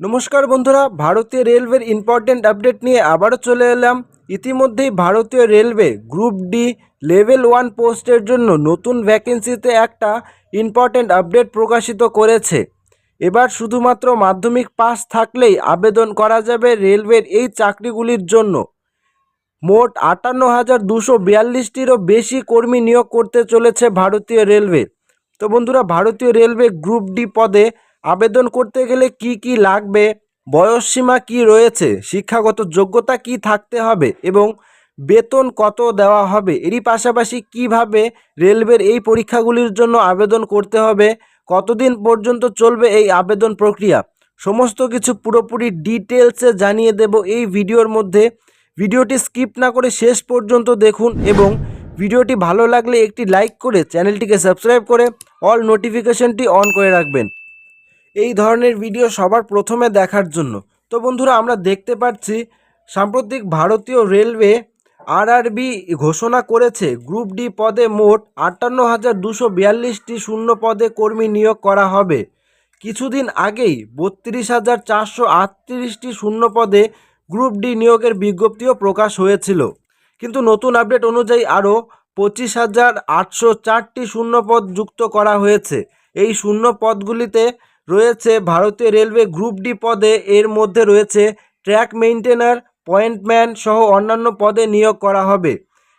নমস্কার বন্ধুরা, ভারতীয় রেলওয়ের ইম্পর্টেন্ট আপডেট নিয়ে আবারও চলে এলাম। ইতিমধ্যেই ভারতীয় railway group D level one পোস্টের জন্য নতুন ভ্যাকেন্সিতে একটা ইম্পর্টেন্ট আপডেট প্রকাশিত করেছে। এবার শুধুমাত্র মাধ্যমিক পাস থাকলেই আবেদন করা যাবে রেলওয়ের এই চাকরিগুলির জন্য। মোট আটান্ন হাজার দুশো বিয়াল্লিশটিরও বেশি কর্মী নিয়োগ করতে চলেছে ভারতীয় রেলওয়ে। তো বন্ধুরা, ভারতীয় রেলওয়ে গ্রুপ ডি পদে আবেদন করতে গেলে কি কি লাগবে? বয়সসীমা কি রয়েছে? শিক্ষাগত যোগ্যতা কি থাকতে হবে? এবং বেতন কত দেওয়া হবে? এরই পাশাপাশি কীভাবে রেলওয়ের এই পরীক্ষাগুলির জন্য আবেদন করতে হবে? কতদিন পর্যন্ত চলবে এই আবেদন প্রক্রিয়া? সমস্ত কিছু পুরোপুরি ডিটেলসে জানিয়ে দেব এই ভিডিওর মধ্যে। ভিডিওটি স্কিপ না করে শেষ পর্যন্ত দেখুন এবং ভিডিওটি ভালো লাগলে একটি লাইক করে চ্যানেলটিকে সাবস্ক্রাইব করে অল নোটিফিকেশনটি অন করে রাখবেন। এই ধরনের ভিডিও সবার প্রথমে দেখার জন্য। তো বন্ধুরা, আমরা দেখতে পাচ্ছি সাম্প্রতিক ভারতীয় রেলওয়ে আরআরবি ঘোষণা করেছে গ্রুপ ডি পদে মোট আটান্ন হাজার দুশো বিয়াল্লিশটি শূন্য পদে কর্মী নিয়োগ করা হবে। কিছুদিন আগেই বত্রিশ হাজার চারশো আটত্রিশটি শূন্য পদে গ্রুপ ডি নিয়োগের বিজ্ঞপ্তিও প্রকাশ হয়েছিল। কিন্তু নতুন আপডেট অনুযায়ী আরও পঁচিশ হাজার আটশো চারটি শূন্য পদ যুক্ত করা হয়েছে। এই শূন্য পদগুলিতে রয়েছে ভারতীয় রেলওয়ে গ্রুপ ডি পদে। এর মধ্যে রয়েছে ট্র্যাক মেইনটেনার পয়েন্টম্যান সহ অন্যান্য পদে নিয়োগ করা হবে।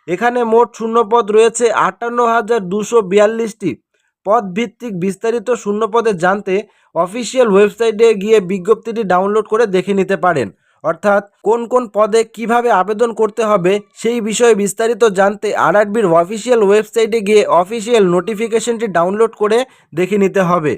এখানে মোট শূন্যপদ রয়েছে আটান্ন হাজার দুশো বিয়াল্লিশটি। পদ ভিত্তিক বিস্তারিত শূন্যপদে জানতে অফিসিয়াল ওয়েবসাইটে গিয়ে বিজ্ঞপ্তিটি ডাউনলোড করে দেখে নিতে পারেন। অর্থাৎ কোন কোন পদে কীভাবে আবেদন করতে হবে সেই বিষয়ে বিস্তারিত জানতে আরআরবির অফিসিয়াল ওয়েবসাইটে গিয়ে অফিসিয়াল নোটিফিকেশনটি ডাউনলোড করে দেখে নিতে হবে।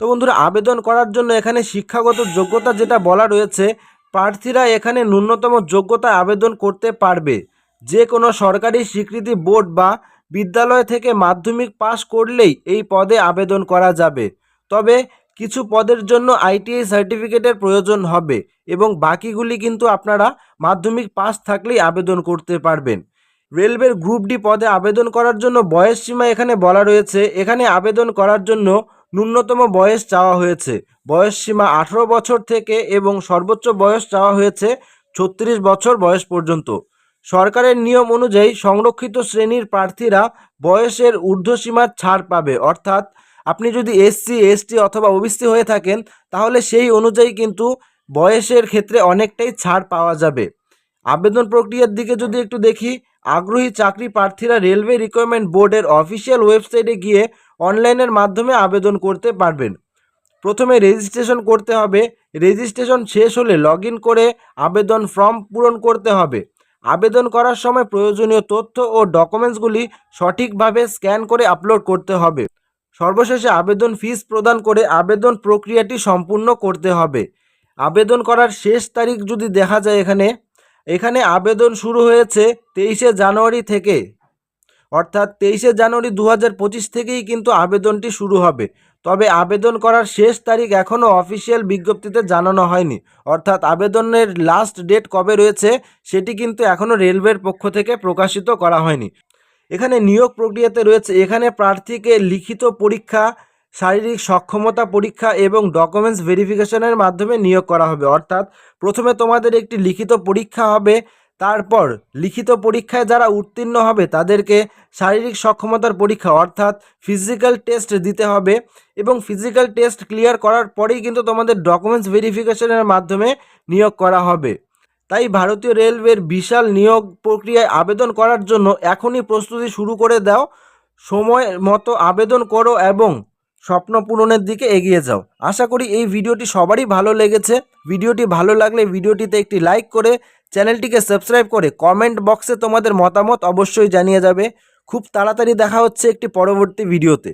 তো বন্ধুরা, আবেদন করার জন্য এখানে শিক্ষাগত যোগ্যতা যেটা বলা রয়েছে, প্রার্থীরা এখানে ন্যূনতম যোগ্যতা আবেদন করতে পারবে। যে কোনো সরকারি স্বীকৃতি বোর্ড বা বিদ্যালয় থেকে মাধ্যমিক পাশ করলেই এই পদে আবেদন করা যাবে। তবে কিছু পদের জন্য আইটিআই সার্টিফিকেটের প্রয়োজন হবে এবং বাকিগুলি কিন্তু আপনারা মাধ্যমিক পাস থাকলেই আবেদন করতে পারবেন। রেলওয়ের গ্রুপ ডি পদে আবেদন করার জন্য বয়স সীমা এখানে বলা রয়েছে। এখানে আবেদন করার জন্য ন্যূনতম বয়স চাওয়া হয়েছে। বয়স সীমা আঠারো বছর থেকে এবং সর্বোচ্চ বয়স চাওয়া হয়েছে ছত্রিশ বছর বয়স পর্যন্ত। সরকারের নিয়ম অনুযায়ী সংরক্ষিত শ্রেণির প্রার্থীরা বয়সের ঊর্ধ্বসীমার ছাড় পাবে। অর্থাৎ আপনি যদি এসসি, এসটি অথবা ওবিসি হয়ে থাকেন, তাহলে সেই অনুযায়ী কিন্তু বয়সের ক্ষেত্রে অনেকটাই ছাড় পাওয়া যাবে। আবেদন প্রক্রিয়ার দিকে যদি একটু দেখি, আগ্রহী চাকরি প্রার্থীরা রেলওয়ে রিকোয়ারমেন্ট বোর্ডের অফিসিয়াল ওয়েবসাইটে গিয়ে অনলাইনের মাধ্যমে আবেদন করতে পারবেন। প্রথমে রেজিস্ট্রেশন করতে হবে। রেজিস্ট্রেশন শেষ হলে লগ করে আবেদন ফর্ম পূরণ করতে হবে। আবেদন করার সময় প্রয়োজনীয় তথ্য ও ডকুমেন্টসগুলি সঠিকভাবে স্ক্যান করে আপলোড করতে হবে। সর্বশেষে আবেদন ফিস প্রদান করে আবেদন প্রক্রিয়াটি সম্পূর্ণ করতে হবে। আবেদন করার শেষ তারিখ যদি দেখা যায় এখানে এখানে আবেদন শুরু হয়েছে তেইশে জানুয়ারি থেকে। অর্থাৎ তেইশে জানুয়ারি দু হাজার পঁচিশ থেকেই কিন্তু আবেদনটি শুরু হবে। তবে আবেদন করার শেষ তারিখ এখনও অফিসিয়াল বিজ্ঞপ্তিতে জানানো হয়নি। অর্থাৎ আবেদনের লাস্ট ডেট কবে রয়েছে, সেটি কিন্তু এখনও রেলওয়ের পক্ষ থেকে প্রকাশিত করা হয়নি। এখানে নিয়োগ প্রক্রিয়াতে রয়েছে, এখানে প্রার্থীকে লিখিত পরীক্ষা, শারীরিক সক্ষমতা পরীক্ষা এবং ডকুমেন্টস ভেরিফিকেশনের মাধ্যমে নিয়োগ করা হবে। অর্থাৎ প্রথমে তোমাদের একটি লিখিত পরীক্ষা হবে তারপর লিখিত পরীক্ষায় যারা উত্তীর্ণ হবে তাদেরকে শারীরিক সক্ষমতার পরীক্ষা, অর্থাৎ ফিজিক্যাল টেস্ট দিতে হবে এবং ফিজিক্যাল টেস্ট ক্লিয়ার করার পরেই কিন্তু তোমাদের ডকুমেন্টস ভেরিফিকেশনের মাধ্যমে নিয়োগ করা হবে। তাই ভারতীয় রেলওয়ের বিশাল নিয়োগ প্রক্রিয়ায় আবেদন করার জন্য এখনই প্রস্তুতি শুরু করে দাও, সময় মতো আবেদন করো এবং স্বপ্ন পূরণের দিকে এগিয়ে যাও। আশা করি এই ভিডিওটি সবারই ভালো লেগেছে। ভিডিওটি ভালো লাগলে ভিডিওটিতে একটি লাইক করে চ্যানেলটিকে সাবস্ক্রাইব করে কমেন্ট বক্সে তোমাদের মতামত অবশ্যই জানিয়ে যাবে। খুব তাড়াতাড়ি দেখা হচ্ছে একটি পরবর্তী ভিডিওতে।